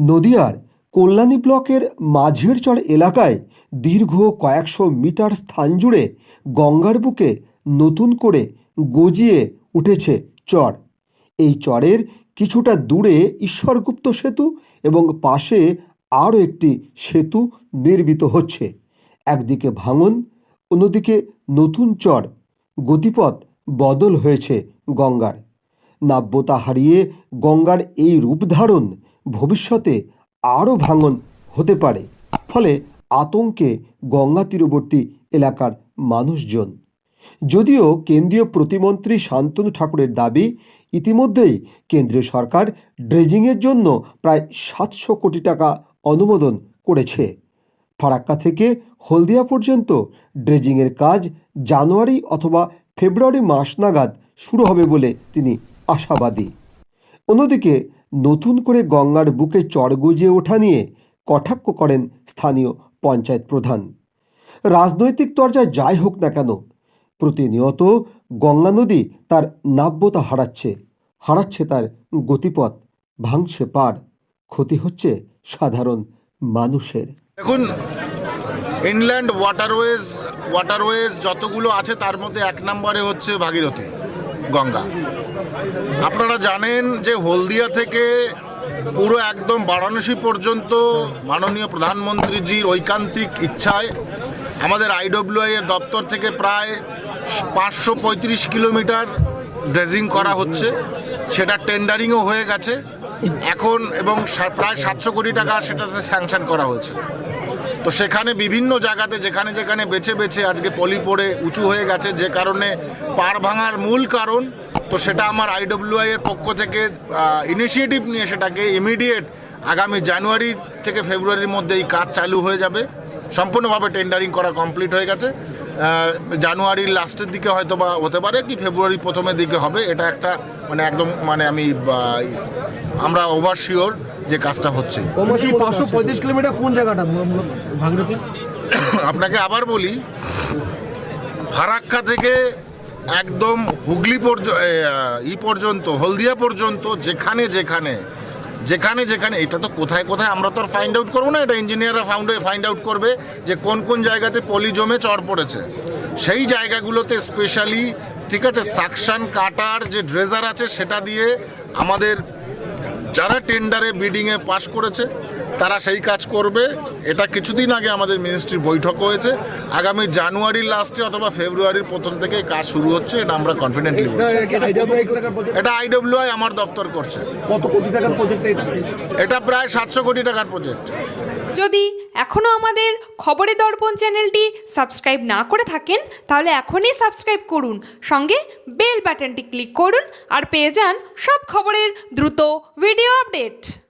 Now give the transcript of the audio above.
নদিয়ার কল্যাণী ব্লকের মাঝের চর এলাকায় দীর্ঘ কয়েকশো মিটার স্থান জুড়ে গঙ্গার বুকে নতুন করে গজিয়ে উঠেছে চর। এই চরের কিছুটা দূরে ঈশ্বরগুপ্ত সেতু এবং পাশে আরও একটি সেতু নির্মিত হচ্ছে। একদিকে ভাঙন, অন্যদিকে নতুন চর। গতিপথ বদল হয়েছে গঙ্গার। নাব্যতা হারিয়ে গঙ্গার এই রূপ ধারণ ভবিষ্যতে আরও ভাঙন হতে পারে। ফলে আতঙ্কে গঙ্গা তীরবর্তী এলাকার মানুষজন। যদিও কেন্দ্রীয় প্রতিমন্ত্রী শান্তনু ঠাকুরের দাবি, ইতিমধ্যেই কেন্দ্রীয় সরকার ড্রেজিংয়ের জন্য প্রায় সাতশো কোটি টাকা অনুমোদন করেছে। ফারাক্কা থেকে হলদিয়া পর্যন্ত ড্রেজিংয়ের কাজ জানুয়ারি অথবা ফেব্রুয়ারি মাস নাগাদ শুরু হবে বলে তিনি আশাবাদী। অন্যদিকে নতুন করে গঙ্গার বুকে চর গজিয়ে ওঠা নিয়ে কটাক্ষ করেন স্থানীয় পঞ্চায়েত প্রধান। রাজনৈতিক তরজা যাই হোক না কেন, প্রতিনিয়ত গঙ্গা নদী তার নাব্যতা হারাচ্ছে হারাচ্ছে তার গতিপথ, ভাঙছে পার ক্ষতি হচ্ছে সাধারণ মানুষের। দেখুন ইনল্যান্ড ওয়াটারওয়েজ ওয়াটারওয়েজ যতগুলো আছে তার মধ্যে এক নম্বরে হচ্ছে ভাগীরথী। গঙ্গা। আপনারা জানেন যে হলদিয়া থেকে পুরো একদম বারাণসী পর্যন্ত মাননীয় প্রধানমন্ত্রীজির ঐকান্তিক ইচ্ছায় আমাদের আইডব্লিউআই এর দপ্তর থেকে প্রায় পাঁচশো পঁয়ত্রিশ কিলোমিটার ড্রেজিং করা হচ্ছে। সেটা টেন্ডারিংও হয়ে গেছে। এখন এবং প্রায় সাতশো কোটি টাকা সেটাতে স্যাংশন করা হয়েছে। তো সেখানে বিভিন্ন জায়গাতে, যেখানে যেখানে বেছে বেছে আজকে পলি পড়ে উঁচু হয়ে গেছে, যে কারণে পার ভাঙার মূল কারণ, তো সেটা আমার আইডব্লিউআই এর পক্ষ থেকে ইনিশিয়েটিভ নিয়ে সেটাকে ইমিডিয়েট আগামী জানুয়ারি থেকে ফেব্রুয়ারির মধ্যে এই কাজ চালু হয়ে যাবে। সম্পূর্ণভাবে টেন্ডারিং করা কমপ্লিট হয়ে গেছে। জানুয়ারির লাস্টের দিকে হয়তো বা হতে পারে কি ফেব্রুয়ারি প্রথমের দিকে হবে এটা একটা মানে একদম মানে আমি আমরা ওভার শিওর যে কাজটা হচ্ছে। পাঁচশো পঁয়ত্রিশ কিলোমিটার কোন জায়গাটা? আপনাকে আবার বলি ফারাক্কা থেকে একদম হুগলি পর্যন্ত ই পর্যন্ত হলদিয়া পর্যন্ত যেখানে যেখানে যেখানে যেখানে, এটা তো কোথায় কোথায়, আমরা তো আর ফাইন্ড আউট করব না, এটা ইঞ্জিনিয়াররা ফাউন্ড ফাইন্ড আউট করবে যে কোন কোন জায়গাতে পলি জমে চর পড়েছে। সেই জায়গাগুলোতে স্পেশালি ঠিক আছে সাকশান কাটার যে ড্রেজার আছে, সেটা দিয়ে আমাদের যারা টেন্ডারে বিডিংয়ে পাশ করেছে তারা সেই কাজ করবে। এটা কিছুদিন আগে আমাদের মিনিস্ট্রির বৈঠক হয়েছে। আগামী জানুয়ারির লাস্টে অথবা ফেব্রুয়ারির প্রথম থেকে কাজ শুরু হচ্ছে এটা আমরা কনফিডেন্টলি এটা আইডব্লিউআই আমার দপ্তর করছে। কত কোটি টাকার প্রজেক্ট এটা? এটা প্রায় সাতশো কোটি টাকার প্রজেক্ট যদি এখনও আমাদের খবরের দর্পণ চ্যানেলটি সাবস্ক্রাইব না করে থাকেন তাহলে এখনই সাবস্ক্রাইব করুন। সঙ্গে বেল বাটনটি ক্লিক করুন আর পেয়ে যান সব খবরের দ্রুত ভিডিও আপডেট